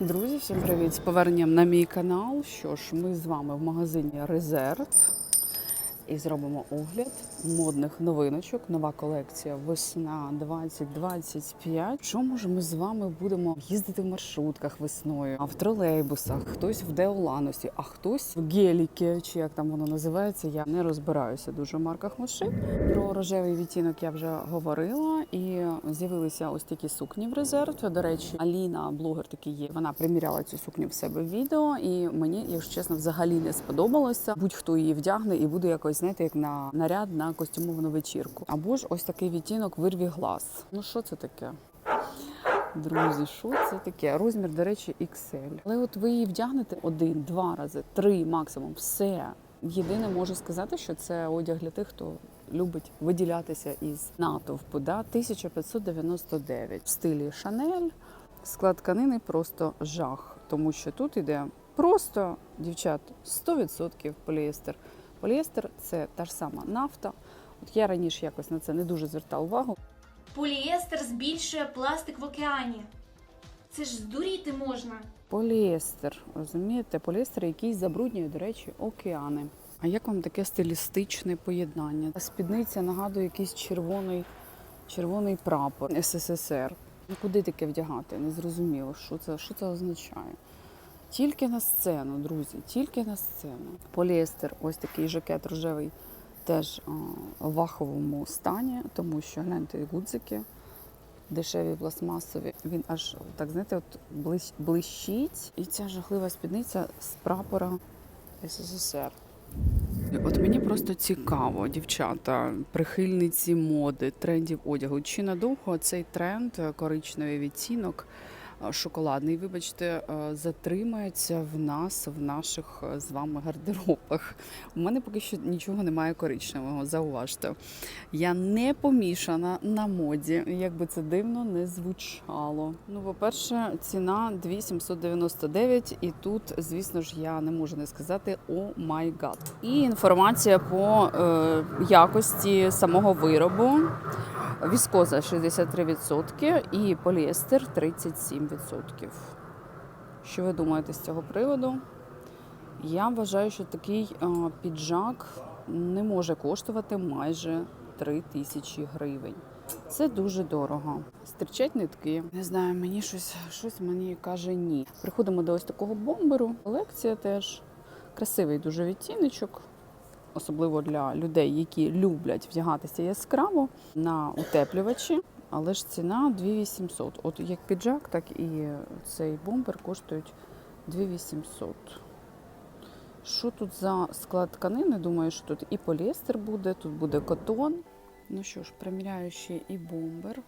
Друзі, всім привіт! З поверненням на мій канал. Що ж, ми з вами в магазині Резерв і зробимо огляд модних новиночок. Нова колекція весна 2025. Що може ми з вами будемо їздити в маршрутках весною, а в тролейбусах, хтось в Деоланусі, а хтось в геліки, чи як там воно називається. Я не розбираюся дуже в марках машин. Про рожевий відтінок я вже говорила, і з'явилися ось такі сукні в резерв. До речі, Аліна, блогер такий є. Вона приміряла цю сукню в себе в відео, і мені, якщо чесно, взагалі не сподобалося. Будь-хто її вдягне і буде якось, знаєте, як на наряд на костюмовану вечірку. Або ж ось такий відтінок вирві глаз. Ну що це таке? Друзі, що це таке? Розмір, до речі, XL. Але от ви її вдягнете один, два рази, три максимум. Все. Єдине можу сказати, що це одяг для тих, хто любить виділятися із натовпу. Да? 1599 в стилі Шанель. Склад тканини просто жах, тому що тут іде просто дівчат 100% поліестер. Поліестер це та ж сама нафта. От я раніше якось на це не дуже звертала увагу. Поліестер збільшує пластик в океані. Це ж здуріти можна. Поліестер, розумієте, поліестер, який забруднює, до речі, океани. А як вам таке стилістичне поєднання? Спідниця нагадує якийсь червоний, червоний прапор СССР. Ну куди таке вдягати? Незрозуміло, що це, що це означає. Тільки на сцену, друзі, тільки на сцену. Поліестер, ось такий жакет рожевий, теж в ваховому стані, тому що гляньте гудзики дешеві пластмасові. Він аж так знаєте, от блищить. І ця жахлива спідниця з прапора СССР. От мені просто цікаво, дівчата, прихильниці моди, трендів одягу. Чи надовго цей тренд е, коричневий відтінок, е, шоколадний, вибачте, е, затримається в нас, в наших е, з вами гардеробах? У мене поки що нічого немає коричневого, зауважте. Я не помішана на моді, як би це дивно не звучало. Ну, по-перше, ціна 2799, і тут, звісно ж, я не можу не сказати о май гад. І інформація по е, якості самого виробу. Віскоза 63% і поліестер 37%. Що ви думаєте з цього приводу? Я вважаю, що такий е, піджак не може коштувати майже 3 тисячі гривень. Це дуже дорого. Стрічать нитки. Не знаю, мені щось, щось мені каже ні. Приходимо до ось такого бомберу. Колекція теж красивий дуже відтіночок, особливо для людей, які люблять вдягатися яскраво на утеплювачі. Але ж ціна 2800. От як піджак, так і цей бомбер коштують 2800. Що тут за склад тканини? Думаю, що тут і поліестер буде, тут буде котон. Ну що ж, приміряю ще і бомбер.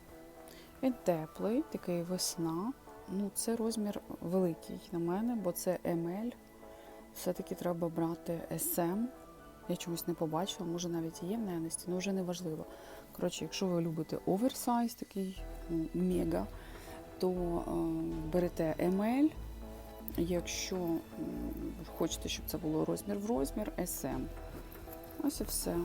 Він теплий, такий весна. Ну, це розмір великий на мене, бо це ML. Все-таки треба брати SM. Я чомусь не побачила, може навіть є в наявності, але вже не важливо. Коротше, якщо ви любите оверсайз, такий ну, мега, то е, берете ML. Якщо хочете, щоб це було розмір в розмір, SM. Ось і все.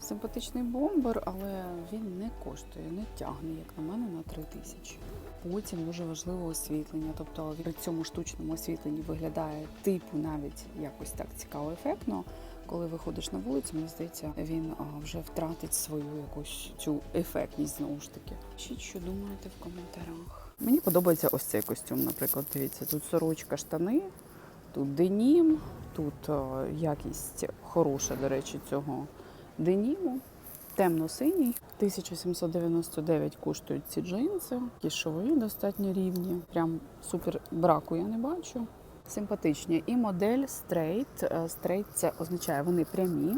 Симпатичний бомбер, але він не коштує, не тягне, як на мене, на 3 тисячі. Потім дуже важливе освітлення. Тобто при цьому штучному освітленні виглядає типу навіть якось так цікаво ефектно. Коли виходиш на вулицю, мені здається, він вже втратить свою якусь цю ефектність знову ж таки. Пишіть, що думаєте в коментарях. Мені подобається ось цей костюм, наприклад. Дивіться, тут сорочка, штани, тут денім, тут якість хороша, до речі, цього деніму. Темно-синій. 1799 коштують ці джинси. Кішові достатньо рівні. Прям супер браку я не бачу. Симпатичні. І модель. Е, Straight це означає вони прямі.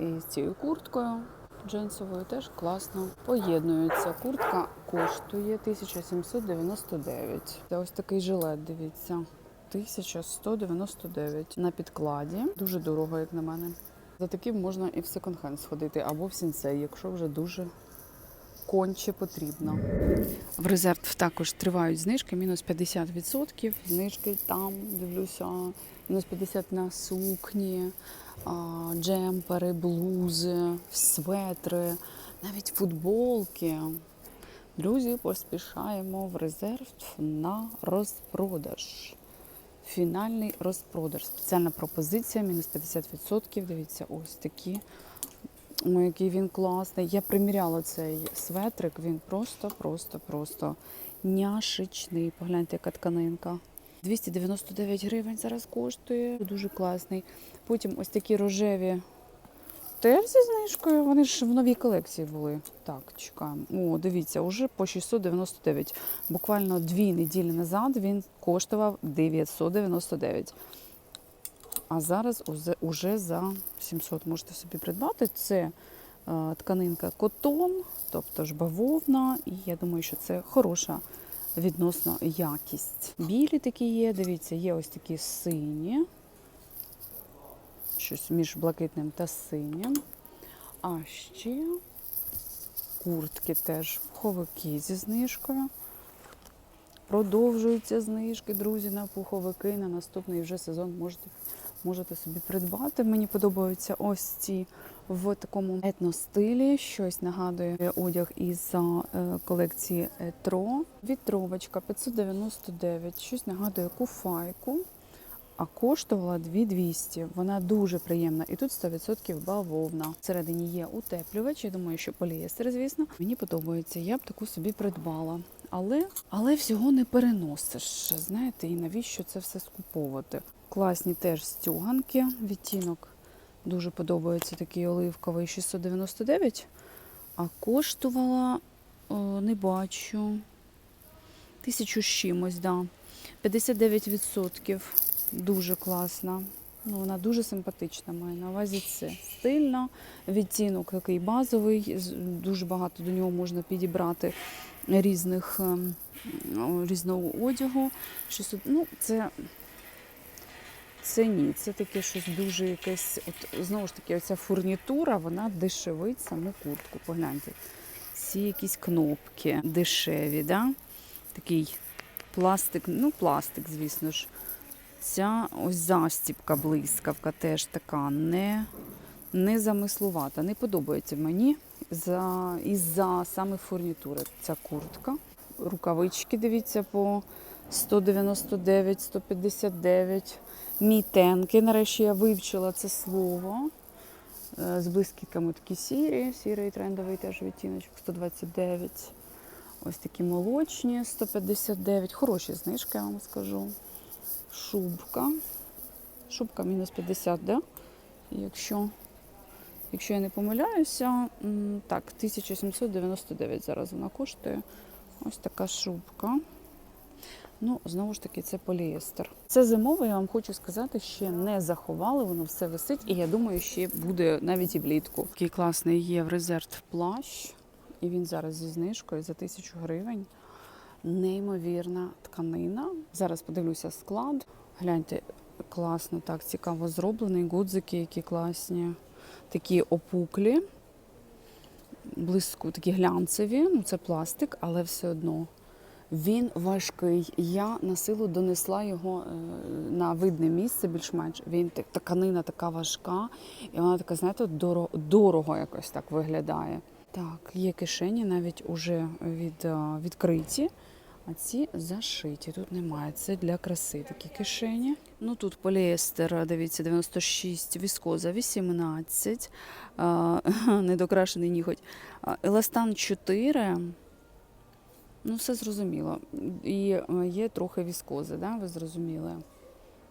І з цією курткою джинсовою теж класно поєднуються. Куртка коштує 1799. Це ось такий жилет, дивіться. 1199 на підкладі. Дуже дорого, як на мене. За таким можна і в секонд-хенд сходити, або в сінсей, якщо вже дуже конче потрібно. В резерв також тривають знижки, мінус 50%. Знижки там, дивлюся, мінус 50% на сукні, джемпери, блузи, светри, навіть футболки. Друзі, поспішаємо в резерв на розпродаж. Фінальний розпродаж. Спеціальна пропозиція, мінус 50%. Дивіться, ось такі. Ой, який він класний. Я приміряла цей светрик, він просто, просто, просто няшечний. Погляньте, яка тканинка. 299 гривень зараз коштує. Дуже класний. Потім ось такі рожеві теж зі знижкою. Вони ж в новій колекції були. Так, чекаємо. О, дивіться, уже по 699. Буквально дві неділі назад він коштував 999. А зараз уже за 700 можете собі придбати. Це е, тканинка котон, тобто ж бавовна, і я думаю, що це хороша відносно якість. Білі такі є, дивіться, є ось такі сині, щось між блакитним та синім. А ще куртки теж, пуховики зі знижкою. Продовжуються знижки, друзі, на пуховики. На наступний вже сезон можете, можете собі придбати. Мені подобаються ось ці в такому етностилі. Щось нагадує одяг із е, колекції Етро. Вітровочка 599, щось нагадує куфайку. А коштувала 2200. Вона дуже приємна. І тут 100% бавовна. Всередині є утеплювач. Я думаю, що поліестер, звісно. Мені подобається. Я б таку собі придбала. Але, але всього не переносиш. Знаєте, і навіщо це все скуповувати? Класні теж стюганки. Відтінок дуже подобається такий оливковий 699. А коштувала, о, не бачу, тисячу з чимось, да. 59%. Дуже класна. Ну, вона дуже симпатична, має на увазі це стильно. Відтінок такий базовий, дуже багато до нього можна підібрати різних ем, різного одягу. 600, ну, це, це ні, це таке щось дуже якесь. От, знову ж таки, оця фурнітура, вона дешевить саму куртку. Погляньте. Ці якісь кнопки дешеві, да? такий пластик, ну, пластик, звісно ж. Ця ось застіпка блискавка теж така не, не замислувата. Не подобається мені за, із-за саме фурнітури ця куртка. Рукавички, дивіться, по 199, 159. Мітенки. Нарешті я вивчила це слово. Е, З блискітками такі сірі, сірий трендовий теж відтіночок 129. Ось такі молочні 159. Хороші знижки, я вам скажу. Шубка. Шубка мінус 50, да? Якщо, якщо я не помиляюся, так, 1799 зараз вона коштує. Ось така шубка. Ну, знову ж таки, це поліестер. Це зимове, я вам хочу сказати, ще не заховали, воно все висить, і я думаю, ще буде навіть і влітку. Такий класний є в резерв плащ, і він зараз зі знижкою за тисячу гривень. Неймовірна тканина. Зараз подивлюся склад. Гляньте, класно, так цікаво зроблений. Гудзики, які класні, такі опуклі, блиску, такі глянцеві. Ну, це пластик, але все одно. Він важкий. Я на силу донесла його е, на видне місце більш-менш. Він тканина така важка, і вона така, знаєте, дорого, дорого якось так виглядає. Так, є кишені навіть уже від, е, відкриті, а ці зашиті. Тут немає. Це для краси такі кишені. Ну тут поліестер, дивіться, 96, віскоза 18, е, недокрашений ніготь. Еластан 4. Ну, все зрозуміло. І є трохи віскози, да? ви зрозуміли.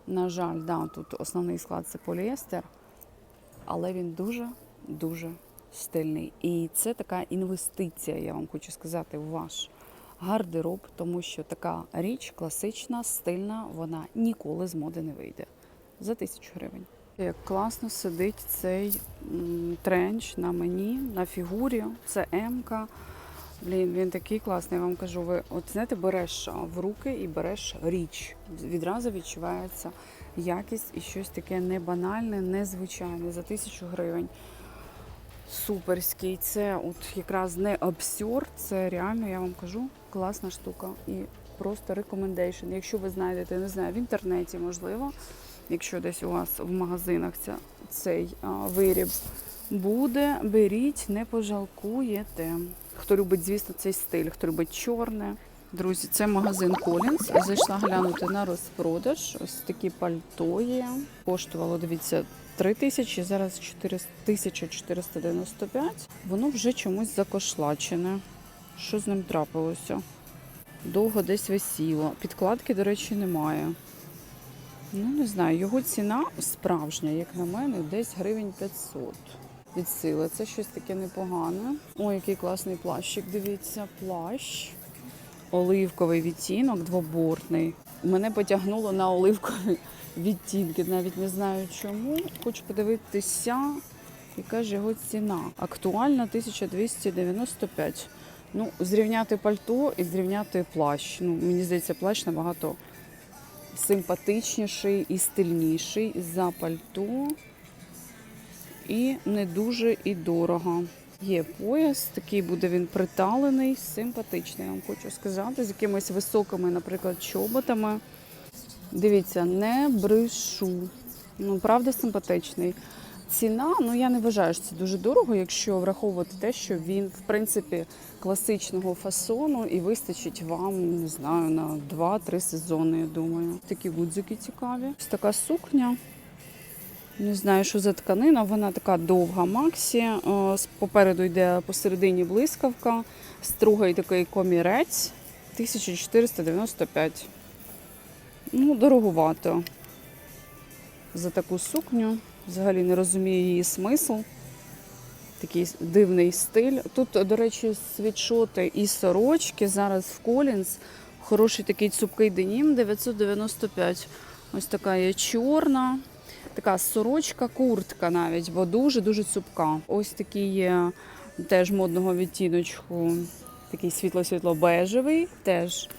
На жаль, да, тут основний склад це поліестер, але він дуже-дуже стильний. І це така інвестиція, я вам хочу сказати, в ваш гардероб, тому що така річ класична, стильна, вона ніколи з моди не вийде. За тисячу гривень. Як класно сидить цей тренч на мені, на фігурі. Це М-ка. Блін, він такий класний, я вам кажу. Ви от знаєте, береш в руки і береш річ. Відразу відчувається якість і щось таке не банальне, незвичайне за тисячу гривень. Суперський. Це от якраз не абсурд, це реально, я вам кажу, класна штука. І просто рекомендейшн. Якщо ви знайдете, не знаю, в інтернеті можливо, якщо десь у вас в магазинах ця, цей а, виріб буде, беріть, не пожалкуєте. Хто любить, звісно, цей стиль, хто любить чорне. Друзі, це магазин Collins. Зайшла глянути на розпродаж. Ось такі пальто є. Коштувало, дивіться, 3 тисячі, зараз 1495. Воно вже чомусь закошлачене. Що з ним трапилося? Довго десь висіло. Підкладки, до речі, немає. Ну, не знаю, його ціна справжня, як на мене, десь гривень 500 від сили. Це щось таке непогане. Ой, який класний плащик. Дивіться, плащ. Оливковий відтінок, двобортний. Мене потягнуло на оливкові відтінки. Навіть не знаю чому. Хочу подивитися, яка ж його ціна. Актуальна 1295. Ну, зрівняти пальто і зрівняти плащ. Ну, мені здається, плащ набагато симпатичніший і стильніший за пальто. І не дуже і дорого. Є пояс, такий буде він приталений, симпатичний, я вам хочу сказати, з якимись високими, наприклад, чоботами. Дивіться, не брешу. Ну, правда, симпатичний. Ціна, ну я не вважаю, що це дуже дорого, якщо враховувати те, що він, в принципі, класичного фасону і вистачить вам, не знаю, на 2-3 сезони, я думаю. Такі гудзики цікаві. Ось така сукня. Не знаю, що за тканина, вона така довга Максі. Е, Попереду йде посередині блискавка, стругий такий комірець 1495. Ну, дороговато за таку сукню. Взагалі не розумію її смисл. Такий дивний стиль. Тут, до речі, світшоти і сорочки. Зараз в Колінс. Хороший такий цупкий денім 995. Ось така є чорна. Така сорочка, куртка навіть, бо дуже-дуже цупка. Ось такий є теж модного відтіночку, такий світло-світло-бежевий, теж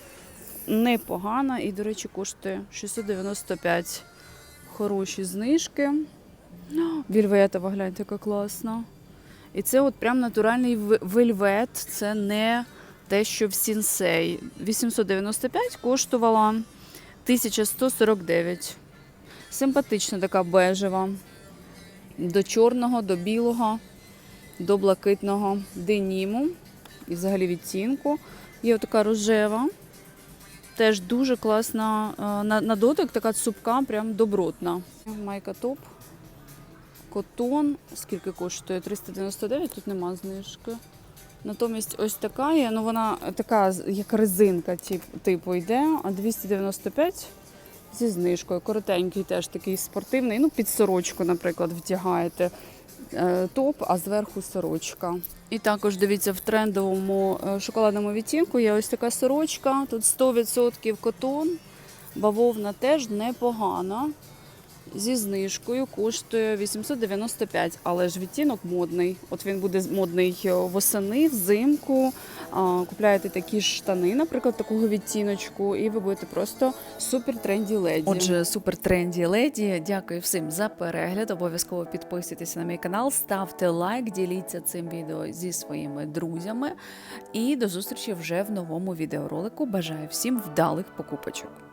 непогана і, до речі, коштує 695. Хороші знижки. Вільветова, гляньте, яка класна. І це от прям натуральний вельвет, це не те, що в сінсей. 895 коштувала 1149. Симпатична така бежева. До чорного, до білого, до блакитного деніму. І взагалі відтінку. Є така рожева. Теж дуже класна е, на, на дотик, така цупка, прям добротна. Майка топ. Котон. Скільки коштує? 399, тут нема знижки. Натомість ось така є, ну вона така, як резинка, тип, типу йде, а 295 зі знижкою. Коротенький теж такий спортивний. Ну, під сорочку, наприклад, вдягаєте топ, а зверху сорочка. І також дивіться, в трендовому е, шоколадному відтінку є ось така сорочка. Тут 100% котон. Бавовна теж непогана. Зі знижкою коштує 895, але ж відтінок модний. От він буде модний е, восени, взимку. Купляєте такі штани, наприклад, такого відтіночку, і ви будете просто супер тренді леді. Отже, супер тренді леді. Дякую всім за перегляд. Обов'язково підписуйтесь на мій канал, ставте лайк, діліться цим відео зі своїми друзями. І до зустрічі вже в новому відеоролику. Бажаю всім вдалих покупочок.